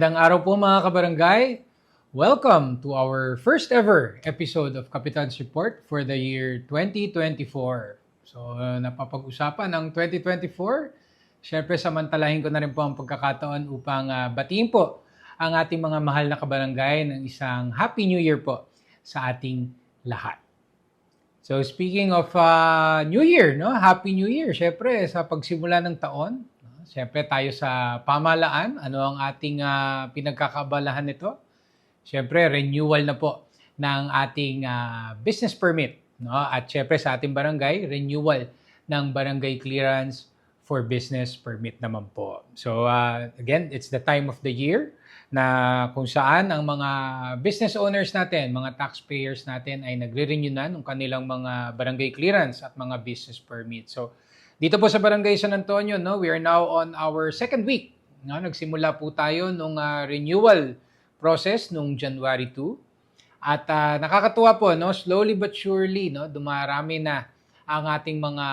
Magandang araw po mga kabarangay. Welcome to our first ever episode of Kapitan's Report for the year 2024. So, napapag-usapan ng 2024. Siyempre, samantalahin ko na rin po ang pagkakataon upang uh, batiin po ang ating mga mahal na kabarangay ng isang Happy New Year po sa ating lahat. So, speaking of uh, New Year, no? Happy New Year. Siyempre, sa pagsimula ng taon, Siyempre tayo sa pamalaan, ano ang ating uh, pinagkakabalahan nito? Siyempre renewal na po ng ating uh, business permit, no? At siyempre sa ating barangay, renewal ng barangay clearance for business permit naman po. So uh, again, it's the time of the year na kung saan ang mga business owners natin, mga taxpayers natin ay nagre-renew na ng kanilang mga barangay clearance at mga business permit. So dito po sa Barangay San Antonio, no, we are now on our second week. No, nagsimula po tayo nung uh, renewal process nung January 2. At uh, nakakatuwa po, no, slowly but surely, no, dumarami na ang ating mga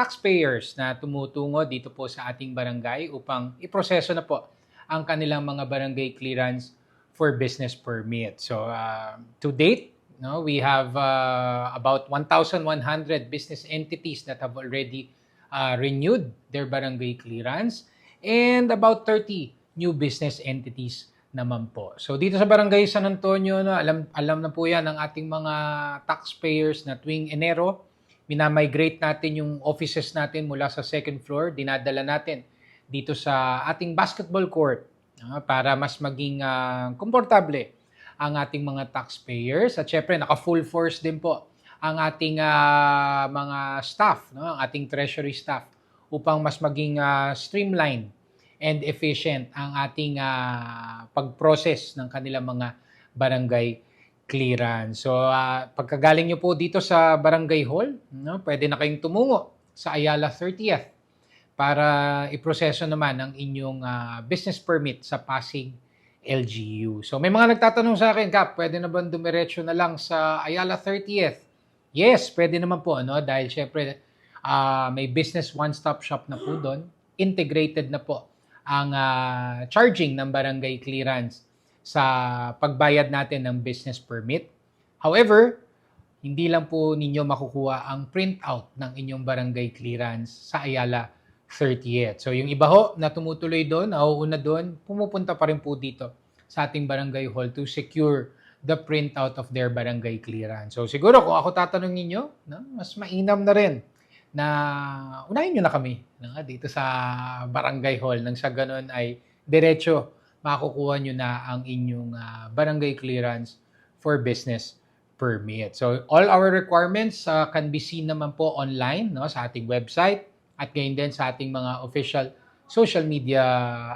taxpayers na tumutungo dito po sa ating barangay upang iproseso na po ang kanilang mga barangay clearance for business permit. So, uh, to date, no, we have uh, about 1,100 business entities that have already uh, renewed their barangay clearance and about 30 new business entities naman po. So dito sa Barangay San Antonio, no, alam, alam na po yan ng ating mga taxpayers na tuwing Enero, minamigrate natin yung offices natin mula sa second floor, dinadala natin dito sa ating basketball court uh, para mas maging uh, komportable ang ating mga taxpayers. At syempre, naka full force din po ang ating uh, mga staff, no? ang ating treasury staff upang mas maging uh, streamline and efficient ang ating uh, pag-process ng kanilang mga barangay clearance. So, uh, pagkagaling nyo po dito sa barangay hall, no, pwede na kayong tumungo sa Ayala 30th para iproseso naman ang inyong uh, business permit sa Pasig LGU. So, may mga nagtatanong sa akin, Kap, pwede na ba dumiretso na lang sa Ayala 30th? Yes, pwede naman po, ano? Dahil syempre, uh, may business one-stop shop na po doon. Integrated na po ang uh, charging ng barangay clearance sa pagbayad natin ng business permit. However, hindi lang po ninyo makukuha ang printout ng inyong barangay clearance sa Ayala 30th. So yung iba ho na tumutuloy doon, nauuna doon, pumupunta pa rin po dito sa ating barangay hall to secure the printout of their barangay clearance. So siguro kung ako tatanungin niyo, no, mas mainam na rin na unahin niyo na kami no, dito sa barangay hall nang sa ganun ay diretso makukuha niyo na ang inyong uh, barangay clearance for business permit. So all our requirements uh, can be seen naman po online no sa ating website at gayon din sa ating mga official social media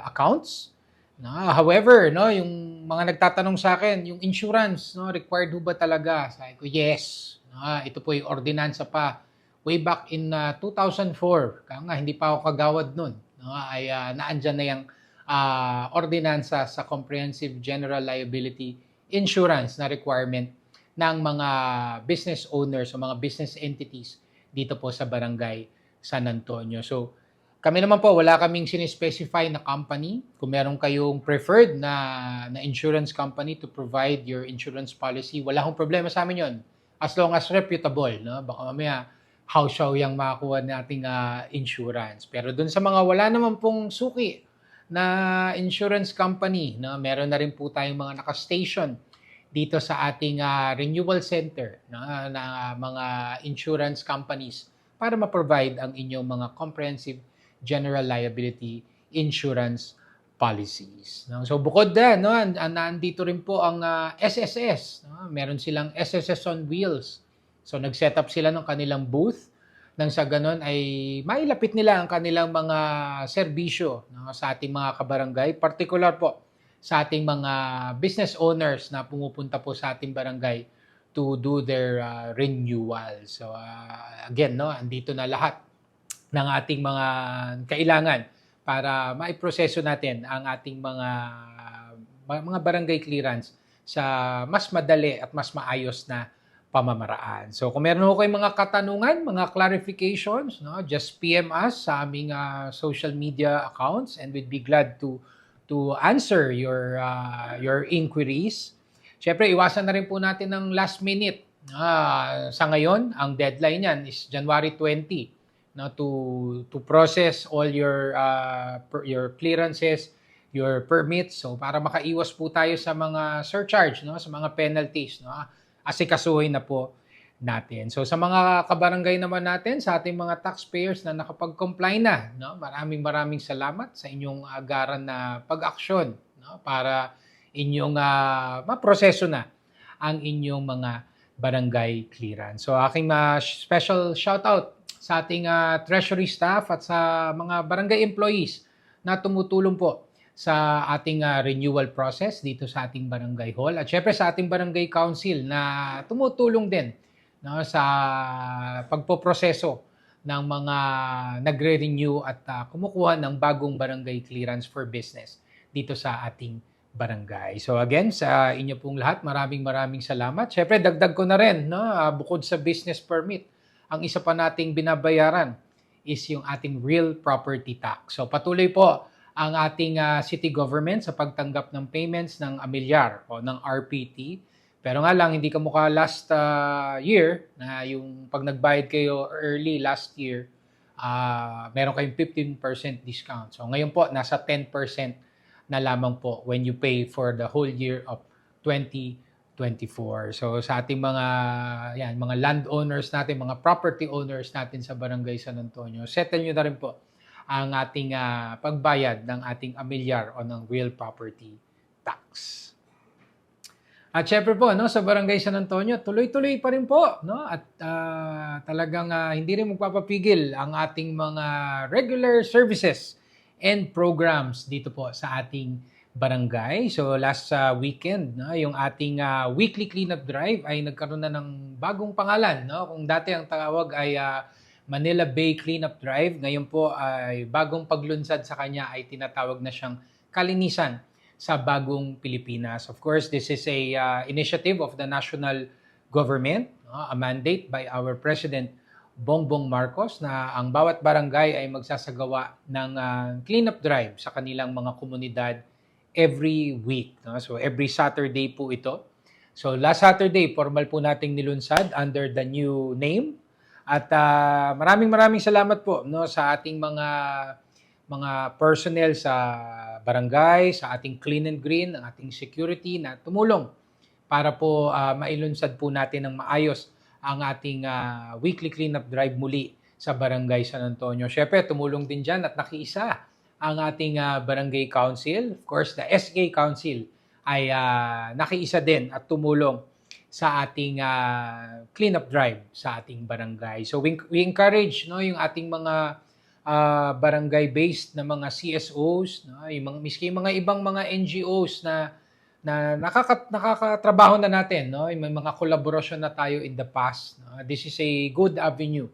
accounts No, however, no, yung mga nagtatanong sa akin, yung insurance, no, required ba talaga? Sabi ko, yes. No, ito po yung ordinansa pa way back in uh, 2004. Kaya nga, hindi pa ako kagawad nun. No, ay uh, naandyan na yung uh, ordinansa sa Comprehensive General Liability Insurance na requirement ng mga business owners o mga business entities dito po sa Barangay San Antonio. So, kami naman po, wala kaming sinespecify na company. Kung meron kayong preferred na, na insurance company to provide your insurance policy, wala akong problema sa amin yon As long as reputable, no? Baka mamaya how show yung makakuha nating uh, insurance. Pero dun sa mga wala naman pong suki na insurance company, no? meron na rin po tayong mga naka-station dito sa ating uh, renewal center no? na mga insurance companies para ma-provide ang inyong mga comprehensive general liability insurance policies. No? So bukod din, no, nandito rin po ang uh, ah, SSS. No? Meron silang SSS on wheels. So nag-set up sila ng kanilang booth nang sa ganun ay mailapit nila ang kanilang mga serbisyo no, sa ating mga kabarangay, particular po sa ating mga business owners na pumupunta po sa ating barangay to do their uh, renewal. So uh, again, no, andito na lahat ng ating mga kailangan para maiproseso natin ang ating mga mga barangay clearance sa mas madali at mas maayos na pamamaraan. So kung meron kayong mga katanungan, mga clarifications, no, just PM us sa aming uh, social media accounts and we'd be glad to to answer your uh, your inquiries. Syempre, iwasan na rin po natin ng last minute. Ah, sa ngayon, ang deadline niyan is January 20 no, to to process all your uh, per- your clearances, your permits. So para makaiwas po tayo sa mga surcharge, no, sa mga penalties, no. Asikasuhin na po natin. So sa mga kabarangay naman natin, sa ating mga taxpayers na nakapag-comply na, no, maraming maraming salamat sa inyong agaran na pag-aksyon, no, para inyong uh, maproseso na ang inyong mga barangay clearance. So aking uh, special shout out sa ating uh, treasury staff at sa mga barangay employees na tumutulong po sa ating uh, renewal process dito sa ating barangay hall at syempre sa ating barangay council na tumutulong din no, sa pagpoproseso ng mga nagre-renew at uh, kumukuha ng bagong barangay clearance for business dito sa ating barangay. So again, sa inyo pong lahat, maraming maraming salamat. Syempre, dagdag ko na rin, no, bukod sa business permit, ang isa pa nating binabayaran is yung ating real property tax. So patuloy po ang ating uh, city government sa pagtanggap ng payments ng amilyar o ng RPT. Pero nga lang, hindi ka mukha last uh, year na yung pag nagbayad kayo early last year, uh, meron kayong 15% discount. So ngayon po, nasa 10% na lamang po when you pay for the whole year of 2024. So sa ating mga yan, mga landowners natin, mga property owners natin sa Barangay San Antonio, settle niyo na rin po ang ating uh, pagbayad ng ating amilyar o ng real property tax. At syempre po, no, sa Barangay San Antonio, tuloy-tuloy pa rin po, no? At uh, talagang uh, hindi rin magpapapigil ang ating mga regular services and programs dito po sa ating barangay. So last uh, weekend, no, yung ating uh, weekly cleanup drive ay nagkaroon na ng bagong pangalan, no? Kung dati ang tawag ay uh, Manila Bay Cleanup Drive, ngayon po ay bagong paglunsad sa kanya ay tinatawag na siyang Kalinisan sa bagong Pilipinas. Of course, this is a uh, initiative of the national government, no? a mandate by our President Bongbong Marcos na ang bawat barangay ay magsasagawa ng uh, cleanup drive sa kanilang mga komunidad every week. No? So every Saturday po ito. So last Saturday, formal po nating nilunsad under the new name. At uh, maraming maraming salamat po no sa ating mga mga personnel sa barangay, sa ating clean and green, ang ating security na tumulong para po uh, mailunsad po natin ng maayos ang ating uh, weekly cleanup drive muli sa Barangay San Antonio. Siyempre, tumulong din dyan at nakiisa ang ating uh, Barangay Council. Of course, the SK Council ay uh, nakiisa din at tumulong sa ating uh, cleanup drive sa ating barangay. So we, we encourage no yung ating mga uh, barangay-based na mga CSOs, no, yung mga miski mga ibang mga NGOs na na nakaka, nakakatrabaho na natin, no? May mga collaboration na tayo in the past. No? This is a good avenue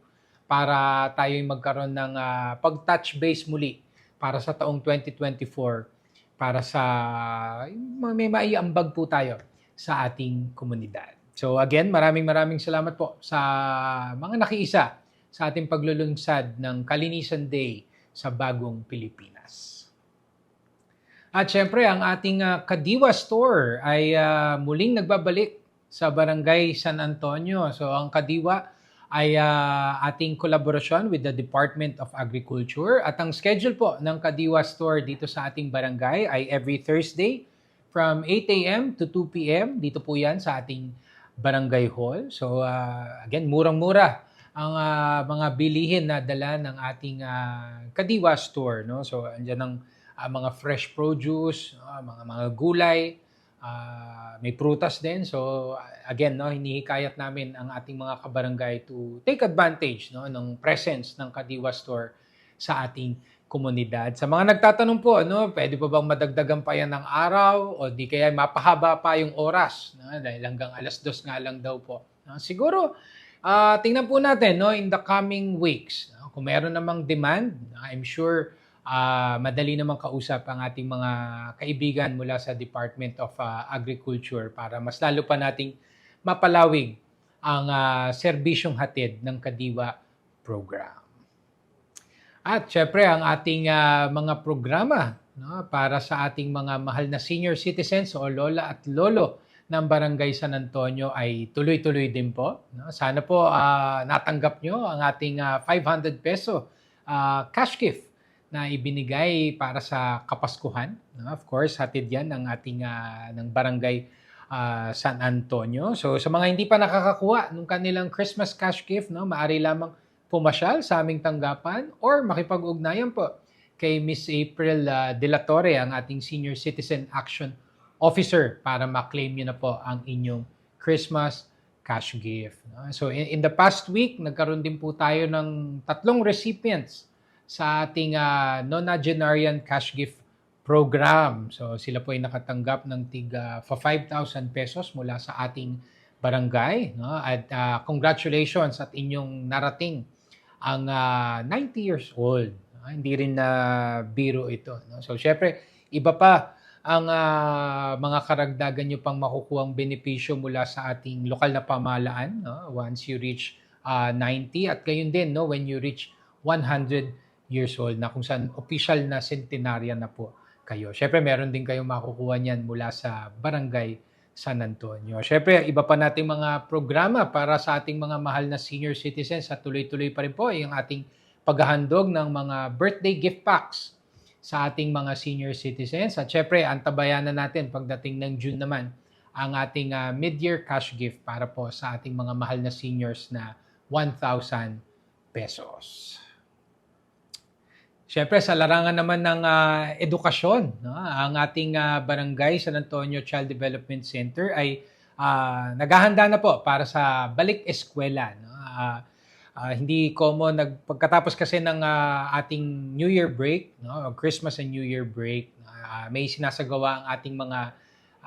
para tayo magkaroon ng uh, pag-touch base muli para sa taong 2024 para sa may maiambag po tayo sa ating komunidad. So again, maraming maraming salamat po sa mga nakiisa sa ating paglulunsad ng Kalinisan Day sa Bagong Pilipinas. At syempre, ang ating uh, Kadiwa Store ay uh, muling nagbabalik sa Barangay San Antonio. So ang Kadiwa ay uh, ating kolaborasyon with the Department of Agriculture. At ang schedule po ng Kadiwa Store dito sa ating barangay ay every Thursday from 8 a.m. to 2 p.m. Dito po yan sa ating barangay hall. So uh, again, murang-mura ang uh, mga bilihin na dala ng ating uh, Kadiwa Store. No? So andyan ang uh, mga fresh produce, uh, mga mga gulay, uh, may prutas din. So again, no, hinihikayat namin ang ating mga kabarangay to take advantage no ng presence ng Kadiwa Store sa ating komunidad. Sa mga nagtatanong po, no, pwede pa bang madagdagan pa yan ng araw o di kaya mapahaba pa yung oras no, dahil hanggang alas dos nga lang daw po. No, siguro uh, tingnan po natin no in the coming weeks. No, kung meron namang demand, I'm sure uh, madali naman kausap ang ating mga kaibigan mula sa Department of uh, Agriculture para mas lalo pa nating mapalawig ang uh, serbisyong hatid ng Kadiwa program. At syempre ang ating uh, mga programa no, para sa ating mga mahal na senior citizens o lola at lolo ng Barangay San Antonio ay tuloy-tuloy din po. No? Sana po ah, natanggap nyo ang ating ah, 500 peso ah, cash gift na ibinigay para sa Kapaskuhan. Of course, hatid yan ng ating ah, ng Barangay ah, San Antonio. So sa mga hindi pa nakakakuha ng kanilang Christmas cash gift, no, maaari lamang pumasyal sa aming tanggapan or makipag-ugnayan po kay Miss April ah, De La Torre, ang ating Senior Citizen Action Officer para ma-claim nyo na po ang inyong Christmas cash gift. no? So in, in the past week, nagkaroon din po tayo ng tatlong recipients sa ating ah, nonagenarian cash gift program. So sila po ay nakatanggap ng tiga for 5,000 pesos mula sa ating barangay. No? At ah, congratulations at inyong narating ang ah, 90 years old. Ah, hindi rin na biro ito. No? So syempre, iba pa ang ah, mga karagdagan nyo pang makukuhang benepisyo mula sa ating lokal na pamahalaan no? once you reach ah, 90 at gayon din no? when you reach 100 years old na kung saan official na centenarian na po kayo. Syempre, meron din kayong makukuha niyan mula sa Barangay San Antonio. Syempre, iba pa nating mga programa para sa ating mga mahal na senior citizens at tuloy-tuloy pa rin po yung ating paghahandog ng mga birthday gift packs sa ating mga senior citizens. At syempre, antabayan na natin pagdating ng June naman ang ating ah, mid-year cash gift para po sa ating mga mahal na seniors na 1,000 pesos. Siyempre, sa larangan naman ng ah, edukasyon, no, ang ating ah, Barangay San Antonio Child Development Center ay ah, naghahanda na po para sa balik eskwela. No? Ah, ah, hindi common, nag, pagkatapos kasi ng ah, ating New Year break, no, Christmas and New Year break, ah, may sinasagawa ang ating mga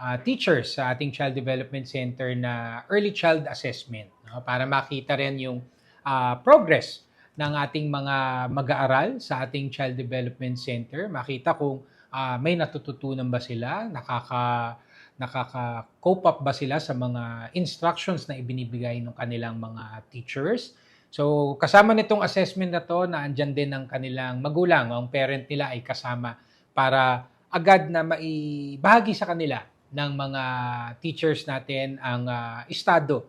ah, teachers sa ating Child Development Center na early child assessment no, para makita rin yung ah, progress ng ating mga mag-aaral sa ating Child Development Center. Makita kung ah, may natututunan ba sila, nakaka nakaka-cope up ba sila sa mga instructions na ibinibigay ng kanilang mga teachers. So, kasama nitong assessment na to na andyan din ng kanilang magulang, ang parent nila ay kasama para agad na maibahagi sa kanila ng mga teachers natin ang ah, estado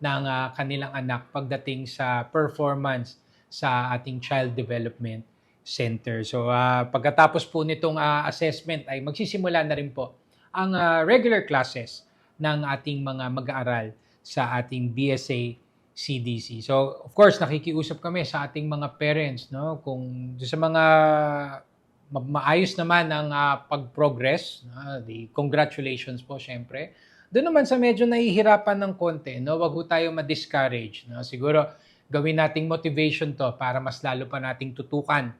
ng ah, kanilang anak pagdating sa performance sa ating Child Development Center. So ah, pagkatapos po nitong ah, assessment ay magsisimula na rin po ang ah, regular classes ng ating mga mag-aaral sa ating BSA CDC. So of course nakikiusap kami sa ating mga parents no kung sa mga ma- maayos naman ang ah, pag-progress, no? the congratulations po syempre. Doon naman sa medyo nahihirapan ng konti, no, wag ho tayo ma-discourage, no. Siguro gawin nating motivation to para mas lalo pa nating tutukan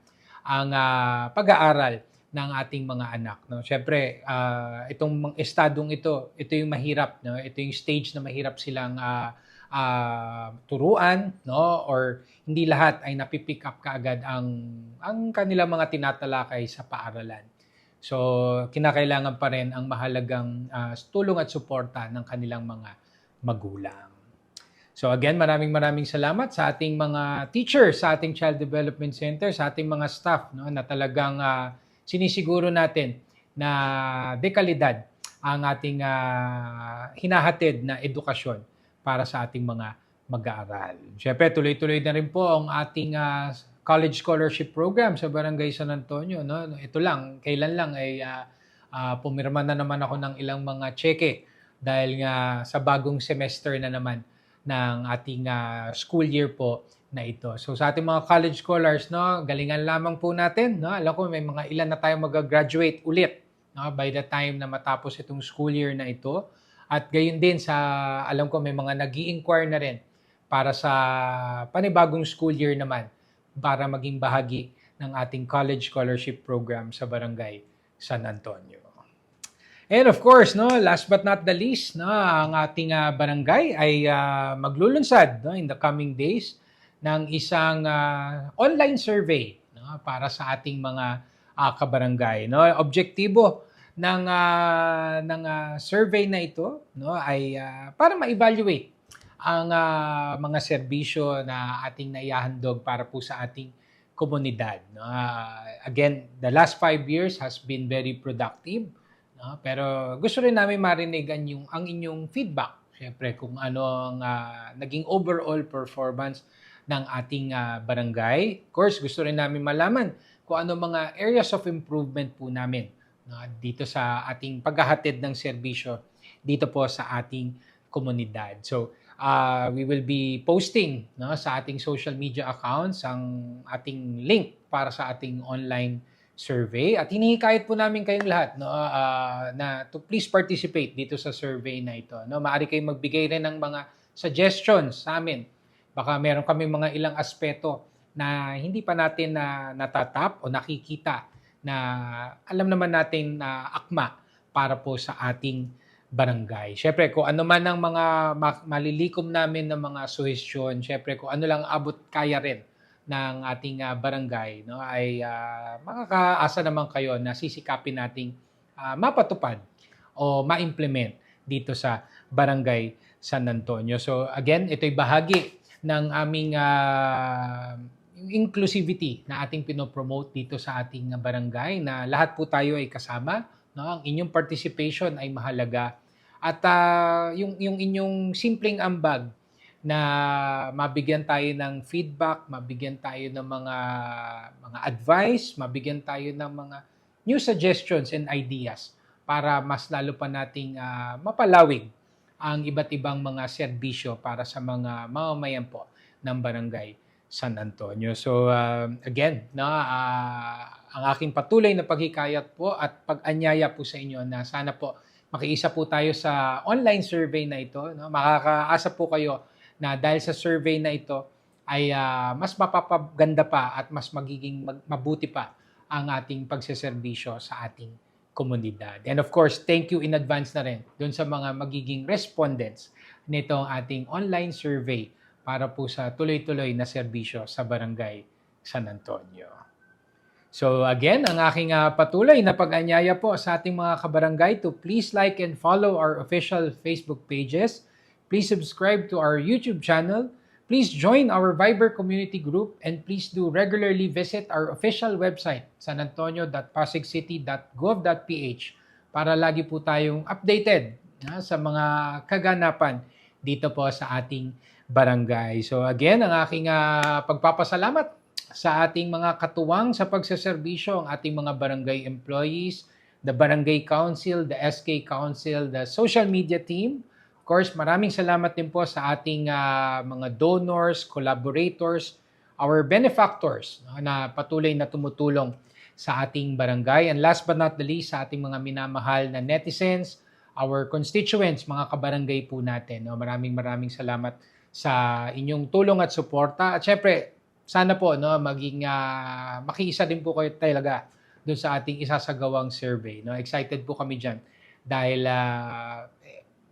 ang ah, pag-aaral ng ating mga anak. No? Siyempre, ah, itong estadong ito, ito yung mahirap. No? Ito yung stage na mahirap silang ah, ah, turuan no? or hindi lahat ay napipick up kaagad ang, ang kanilang mga tinatalakay sa paaralan. So, kinakailangan pa rin ang mahalagang ah, tulong at suporta ng kanilang mga magulang. So again, maraming maraming salamat sa ating mga teachers, sa ating Child Development Center, sa ating mga staff no, na talagang ah, sinisiguro natin na dekalidad ang ating ah, hinahatid na edukasyon para sa ating mga mag-aaral. Siyempre, tuloy-tuloy na rin po ang ating ah, college scholarship program sa Barangay San Antonio. No? Ito lang, kailan lang ay ah, ah, pumirma na naman ako ng ilang mga cheque dahil nga sa bagong semester na naman ng ating ah, school year po na ito. So sa ating mga college scholars, no, galingan lamang po natin, no. Alam ko may mga ilan na tayo mag-graduate ulit, no, by the time na matapos itong school year na ito. At gayon din sa alam ko may mga nag inquire na rin para sa panibagong school year naman para maging bahagi ng ating college scholarship program sa Barangay San Antonio. And of course, no, last but not the least, no, ang ating ah, barangay ay ah, maglulunsad no, in the coming days ng isang ah, online survey no, para sa ating mga ah, kabarangay. No, objektibo ng ah, ng ah, survey na ito no, ay ah, para ma-evaluate ang ah, mga serbisyo na ating naihahandog para po sa ating komunidad. No? Ah, again, the last five years has been very productive. No? Pero gusto rin namin marinig ang, yung, ang inyong feedback. Siyempre, kung ano ang ah, naging overall performance ng ating ah, barangay. Of course, gusto rin namin malaman kung ano mga areas of improvement po namin no? dito sa ating paghahatid ng serbisyo dito po sa ating komunidad. So, uh, we will be posting no, sa ating social media accounts ang ating link para sa ating online survey. At hinihikayat po namin kayong lahat no ah, na to please participate dito sa survey na ito no. Maaari kayong magbigay rin ng mga suggestions sa amin. Baka meron kami mga ilang aspeto na hindi pa natin na natatap o nakikita na alam naman natin na akma para po sa ating barangay. Syempre, kung ano man ang mga ma- malilikom namin ng mga suhestyon, syempre, kung ano lang abot kaya rin ng ating ah, barangay, no, ay ah, makakaasa naman kayo na sisikapin nating ah, mapatupad o ma-implement dito sa barangay San Antonio. So again, ito'y bahagi ng aming ah, inclusivity na ating pinopromote dito sa ating barangay na lahat po tayo ay kasama no ang inyong participation ay mahalaga at ah, yung yung inyong simpleng ambag na mabigyan tayo ng feedback, mabigyan tayo ng mga mga advice, mabigyan tayo ng mga new suggestions and ideas para mas lalo pa nating ah, mapalawig ang iba't ibang mga serbisyo para sa mga mamamayan po ng barangay San Antonio. So uh, again, na ang aking patuloy na paghikayat po at pag-anyaya po sa inyo na sana po makiisa po tayo sa online survey na ito. No? Makakaasa po kayo na dahil sa survey na ito ay ah, mas mapapaganda pa at mas magiging mag- mabuti pa ang ating pagseserbisyo sa ating komunidad. And of course, thank you in advance na rin doon sa mga magiging respondents nitong ating online survey para po sa tuloy-tuloy na serbisyo sa Barangay San Antonio. So again, ang aking ah, patuloy na pag-anyaya po sa ating mga kabarangay to please like and follow our official Facebook pages. Please subscribe to our YouTube channel. Please join our Viber community group and please do regularly visit our official website sanantonio.pasigcity.gov.ph para lagi po tayong updated ha, sa mga kaganapan dito po sa ating barangay. So again, ang aking ah, pagpapasalamat sa ating mga katuwang sa pagseserbisyo, ang ating mga barangay employees, the barangay council, the SK council, the social media team. Course, maraming salamat din po sa ating ah, mga donors, collaborators, our benefactors na patuloy na tumutulong sa ating barangay. And last but not the least, sa ating mga minamahal na netizens, our constituents, mga kabarangay po natin. No? Maraming maraming salamat sa inyong tulong at suporta. At syempre, sana po no maging ah, makiisa din po kayo talaga doon sa ating isasagawang survey no excited po kami diyan dahil ah, eh,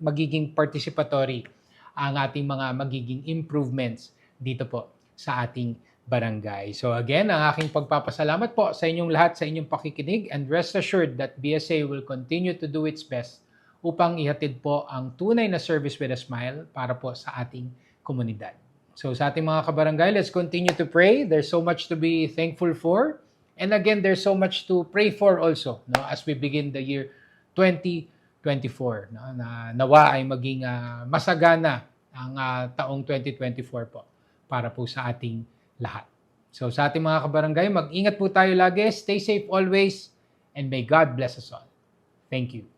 magiging participatory ang ating mga magiging improvements dito po sa ating barangay. So again, ang aking pagpapasalamat po sa inyong lahat sa inyong pakikinig and rest assured that BSA will continue to do its best upang ihatid po ang tunay na service with a smile para po sa ating komunidad. So sa ating mga kabarangay, let's continue to pray. There's so much to be thankful for. And again, there's so much to pray for also no, as we begin the year 2024. No, na nawa ay maging ah, masagana ang ah, taong 2024 po para po sa ating lahat. So sa ating mga kabarangay, mag-ingat po tayo lagi. Stay safe always. And may God bless us all. Thank you.